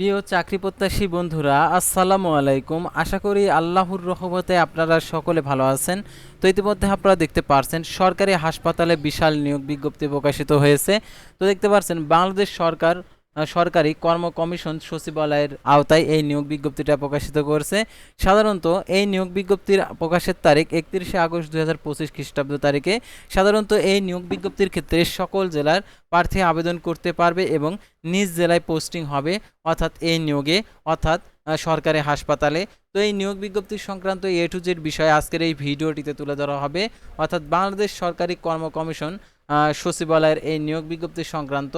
প্রিয় চাকরি প্রত্যাশী বন্ধুরা, আসসালামু আলাইকুম। আশা করি আল্লাহর রহমতে আপনারা সকলে ভালো আছেন। তো ইতিমধ্যে আপনারা দেখতে পারছেন, সরকারি হাসপাতালে বিশাল নিয়োগ বিজ্ঞপ্তি প্রকাশিত হয়েছে। তো দেখতে পারছেন, বাংলাদেশ সরকার সরকারি কর্ম কমিশন সচিবালয়ের আওতায় এই নিয়োগ বিজ্ঞপ্তিটা প্রকাশিত করেছে। সাধারণত এই নিয়োগ বিজ্ঞপ্তির প্রকাশের তারিখ একত্রিশে আগস্ট দুই হাজার পঁচিশ খ্রিস্টাব্দ তারিখে। সাধারণত এই নিয়োগ বিজ্ঞপ্তির ক্ষেত্রে সকল জেলার প্রার্থী আবেদন করতে পারবে এবং নিজ জেলায় পোস্টিং হবে অর্থাৎ এই নিয়োগে, অর্থাৎ সরকারি হাসপাতালে। তো এই নিয়োগ বিজ্ঞপ্তি সংক্রান্ত এ টু জেড বিষয়ে আজকের এই ভিডিওটিতে তুলে ধরা হবে। অর্থাৎ বাংলাদেশ সরকারি কর্ম কমিশন সচিবালয়ের এই নিয়োগ বিজ্ঞপ্তি সংক্রান্ত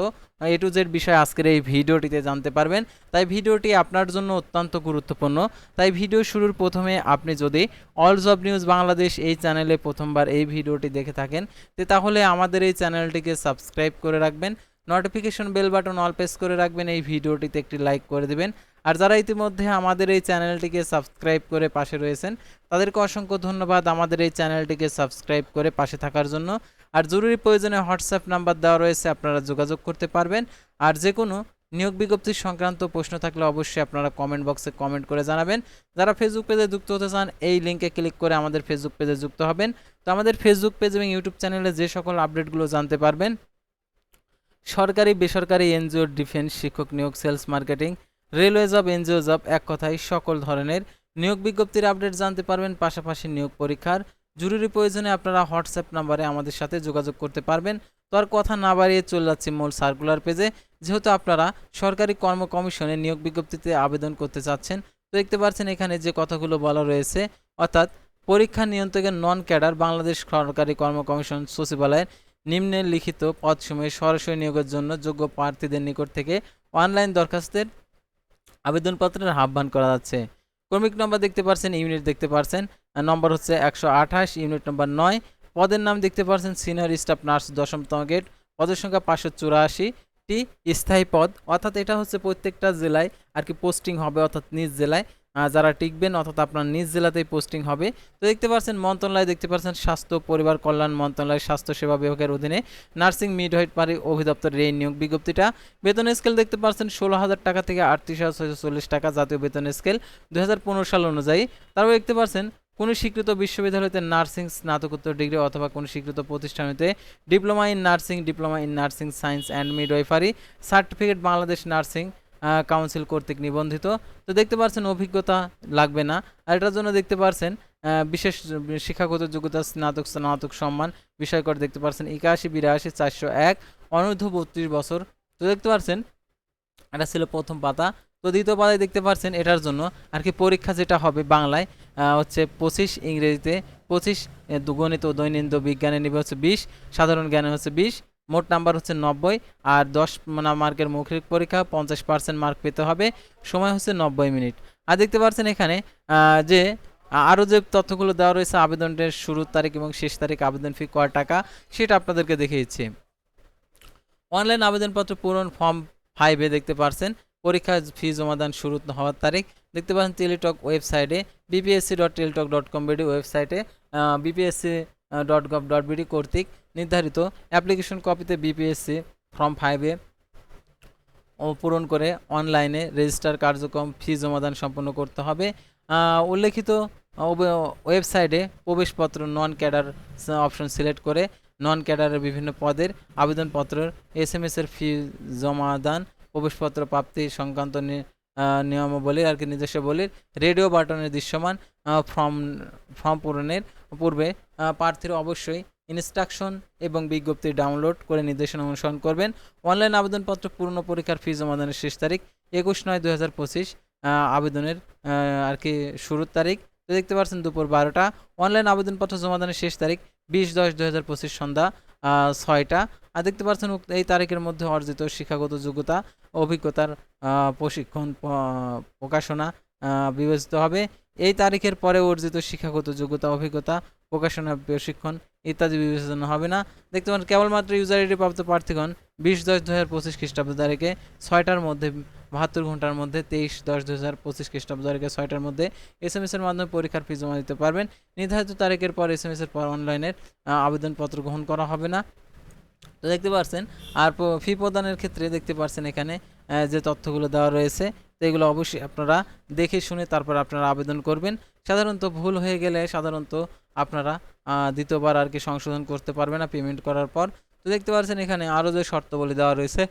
এ টু জেড বিষয়ে আজকের এই ভিডিওটিতে জানতে পারবেন। তাই ভিডিওটি আপনার জন্য অত্যন্ত গুরুত্বপূর্ণ। তাই ভিডিও শুরুর প্রথমে আপনি যদি অল জব নিউজ বাংলাদেশ এই চ্যানেলে প্রথমবার এই ভিডিওটি দেখে থাকেন তাহলে আমাদের এই চ্যানেলটিকে সাবস্ক্রাইব করে রাখবেন। Notification bell button all press করে রাখবেন। এই ভিডিওটিতে একটি লাইক করে দেবেন। আর যারা ইতিমধ্যে আমাদের এই চ্যানেলটিকে সাবস্ক্রাইব করে পাশে রয়েছেন, তাদেরকে অসংখ্য ধন্যবাদ আমাদের এই চ্যানেলটিকে সাবস্ক্রাইব করে পাশে থাকার জন্য। আর জরুরি প্রয়োজনে হোয়াটসঅ্যাপ নাম্বার দেওয়া রয়েছে, আপনারা যোগাযোগ করতে পারবেন। আর যে কোনো নিয়োগ বিজ্ঞপ্তি সংক্রান্ত প্রশ্ন থাকলে অবশ্যই আপনারা কমেন্ট বক্সে কমেন্ট করে জানাবেন। যারা ফেসবুক পেজে যুক্ত হতে চান, এই লিঙ্কে ক্লিক করে আমাদের ফেসবুক পেজে যুক্ত হবেন। তো আমাদের ফেসবুক পেজ এবং ইউটিউব চ্যানেলে যে সকল আপডেটগুলো জানতে পারবেন, সরকারি, বেসরকারি এনজিও ডিফেন্স শিক্ষক নিয়োগ sales marketing railway job, NGO job এক কথায় সকল ধরনের নিয়োগ বিজ্ঞপ্তির আপডেট জানতে পারবেন, পাশাপাশি নিয়োগ পরীক্ষার জরুরি প্রয়োজনে আপনারা হোয়াটসঅ্যাপ নাম্বারে আমাদের সাথে যোগাযোগ করতে পারবেন। তো আর কথা না বাড়িয়ে চলে যাচ্ছি মূল সার্কুলার পেজে যেহেতু আপনারা সরকারি কর্ম কমিশনে নিয়োগ বিজ্ঞপ্তিতে আবেদন করতে চাচ্ছেন, তো দেখতে পাচ্ছেন এখানে যে কথাগুলো বলা রয়েছে, অর্থাৎ পরীক্ষা নিয়ন্ত্রকের নন ক্যাডার বাংলাদেশ সরকারি কর্ম কমিশন সচিবালয়ের নিম্নে লিখিত পদসমূহে সরাসরি নিয়োগের জন্য যোগ্য প্রার্থীদের নিকট থেকে অনলাইন দরখাস্তের আবেদনপত্রের আহ্বান করা যাচ্ছে। ক্রমিক নম্বর দেখতে পারছেন, ইউনিট দেখতে পারছেন। নম্বর হচ্ছে একশো আঠাশ, ইউনিট নম্বর নয়। পদের নাম দেখতে পারছেন, সিনিয়র স্টাফ নার্স দশমতম গেট পদের সংখ্যা পাঁচশো চুরাশিটি স্থায়ী পদ। অর্থাৎ এটা হচ্ছে প্রত্যেকটা জেলায় আর কি পোস্টিং হবে অর্থাৎ নিজ জেলায়। যারা টিকবেন অর্থাৎ আপনার নিজ জেলাতেই পোস্টিং হবে। তো দেখতে পাচ্ছেন, মন্ত্রণালয় দেখতে পাচ্ছেন, স্বাস্থ্য, পরিবার কল্যাণ মন্ত্রণালয়, স্বাস্থ্য সেবা বিভাগের অধীনে নার্সিং মিডওয়াইফারি অধিদপ্তরের এই নিয়োগ বিজ্ঞপ্তিটা। বেতন স্কেল দেখতে পাচ্ছেন, ষোলো হাজার টাকা থেকে আটত্রিশ হাজার ছয়শো চল্লিশ টাকা জাতীয় বেতন স্কেল দু হাজার পনেরো সাল অনুযায়ী। তারপর দেখতে পাচ্ছেন, কোনো স্বীকৃত বিশ্ববিদ্যালয়তে নার্সিং স্নাতকোত্তর ডিগ্রি অথবা কোনো স্বীকৃত প্রতিষ্ঠান হতে diploma in nursing, diploma in nursing science and midwifery certificate Bangladesh nursing council কর্তৃক নিবন্ধিত। তো দেখতে পাচ্ছেন অভিজ্ঞতা লাগবে না। আর এটার জন্য দেখতে পাচ্ছেন আহ, বিশেষ শিক্ষাগত যোগ্যতা স্নাতক স্নাতক সম্মান বিষয় করে দেখতে পাচ্ছেন একাশি বিরাশি চারশো এক অনূর্ধ্ব বত্রিশ বছর। তো দেখতে পাচ্ছেন এটা ছিল প্রথম পাতা। তো দ্বিতীয় পাতায় দেখতে পাচ্ছেন এটার জন্য আর কি পরীক্ষা যেটা হবে বাংলায় হচ্ছে পঁচিশ ইংরেজিতে পঁচিশ গণিত ও দৈনন্দিন বিজ্ঞানে নেবে হচ্ছে বিশ সাধারণ জ্ঞানে হচ্ছে বিশ মোট নাম্বার হচ্ছে নব্বই, আর দশ মার্কের মৌখিক পরীক্ষা পঞ্চাশ পার্সেন্ট মার্ক পেতে হবে, সময় হচ্ছে নব্বই মিনিট। আর দেখতে পাচ্ছেন এখানে যে আরও যে তথ্যগুলো দেওয়া রয়েছে, আবেদনের শুরুর তারিখ এবং শেষ তারিখ, আবেদন ফি কয় টাকা, সেটা আপনাদেরকে দেখিয়েছি অনলাইন আবেদনপত্র পূরণ ফর্ম ফাইভে দেখতে পারছেন পরীক্ষা ফি জমাদান শুরু হওয়ার তারিখ। দেখতে পাচ্ছেন টেলিটক ওয়েবসাইটে BPSC dot Teletalk dot com ওয়েবসাইটে BPSC dot gov dot BD কর্তৃক নির্ধারিত অ্যাপ্লিকেশন কপিতে বিপিএসসি ফর্ম ফাইভে পূরণ করে অনলাইনে রেজিস্টার কার্যক্রম ফি জমাদান সম্পন্ন করতে হবে। উল্লেখিত ওয়েবসাইটে প্রবেশপত্র নন ক্যাডার অপশন সিলেক্ট করে নন ক্যাডারের বিভিন্ন পদের আবেদনপত্রের এস এম এর ফি জমাদান, প্রবেশপত্র প্রাপ্তি সংক্রান্ত নি- আহ, নিয়মাবলীর আর কি নির্দেশাবলীর রেডিও বাটনের দৃশ্যমান ফর্ম ফর্ম পূরণের পূর্বে প্রার্থীরা অবশ্যই ইনস্ট্রাকশন এবং বিজ্ঞপ্তি ডাউনলোড করে নির্দেশনা অনুসরণ করবেন। অনলাইন আবেদনপত্র পূর্ণ পরীক্ষার ফি জমাদানের শেষ তারিখ একুশ নয় পঁচিশ আবেদনের আর কি শুরুর তারিখ। দেখতে পাচ্ছেন দুপুর বারোটা। অনলাইন আবেদনপত্র জমাদানের শেষ তারিখ বিশ দশ পঁচিশ সন্ধ্যা ছয়টা। আর দেখতে পাচ্ছেন এই তারিখের মধ্যে অর্জিত শিক্ষাগত যোগ্যতা, অভিজ্ঞতার প্রশিক্ষণ প্রকাশনা বিবেচিত হবে। এই তারিখের পরে অর্জিত শিক্ষাগত যোগ্যতা, অভিজ্ঞতা, প্রকাশনা, প্রশিক্ষণ ইত্যাদি বিবেচনা হবে না। দেখতে পাচ্ছেন কেবলমাত্র ইউজার আইডি প্রাপ্ত প্রার্থীগণ বিশ দশ দু হাজার পঁচিশ খ্রিস্টাব্দ তারিখে ছয়টার মধ্যে, বাহাত্তর ঘণ্টার মধ্যে, তেইশ দশ দু হাজার পঁচিশ খ্রিস্টাব্দ তারিখে ছয়টার মধ্যে এস এম এর মাধ্যমে পরীক্ষার ফি জমা দিতে পারবেন। নির্ধারিত তারিখের পর এস এম এর পর অনলাইনের আবেদনপত্র গ্রহণ করা হবে না। তো দেখতে পাচ্ছেন আর ফি প্রদানের ক্ষেত্রে দেখতে পাচ্ছেন এখানে যে তথ্যগুলো দেওয়া রয়েছে, তো এগুলো অবশ্যই আপনারা দেখে শুনে তারপর আপনারা আবেদন করবেন। সাধারণত ভুল হয়ে গেলে সাধারণত আপনারা দ্বিতীয়বার আর কি সংশোধন করতে পারবেন না পেমেন্ট করার পর। তো দেখতে পাচ্ছেন এখানে আরও যে শর্তাবলী দেওয়া রয়েছে,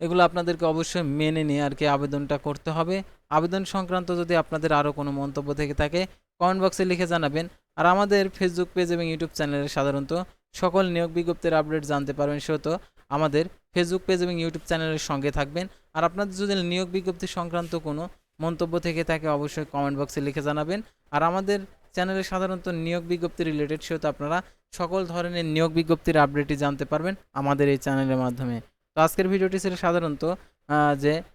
এগুলো আপনাদেরকে অবশ্যই মেনে নিয়ে আর কি আবেদনটা করতে হবে। আবেদন সংক্রান্ত যদি আপনাদের আরও কোনো মন্তব্য থেকে থাকে কমেন্ট বক্সে লিখে জানাবেন। আর আমাদের ফেসবুক পেজ এবং ইউটিউব চ্যানেলে সাধারণত সকল নিয়োগ বিজ্ঞপ্তির আপডেট জানতে পারবেন সেহেতু আমাদের ফেসবুক পেজ এবং ইউটিউব চ্যানেলের সঙ্গে থাকবেন। আর আপনাদের যদি নিয়োগ বিজ্ঞপ্তি সংক্রান্ত কোনো মন্তব্য থেকে থাকে, অবশ্যই কমেন্ট বক্সে লিখে জানাবেন। আর আমাদের চ্যানেলে সাধারণত নিয়োগ বিজ্ঞপ্তি রিলেটেড সেহেতু আপনারা সকল ধরনের নিয়োগ বিজ্ঞপ্তির আপডেটই জানতে পারবেন আমাদের এই চ্যানেলের মাধ্যমে। তো আজকের ভিডিওটি ছিল সাধারণত যে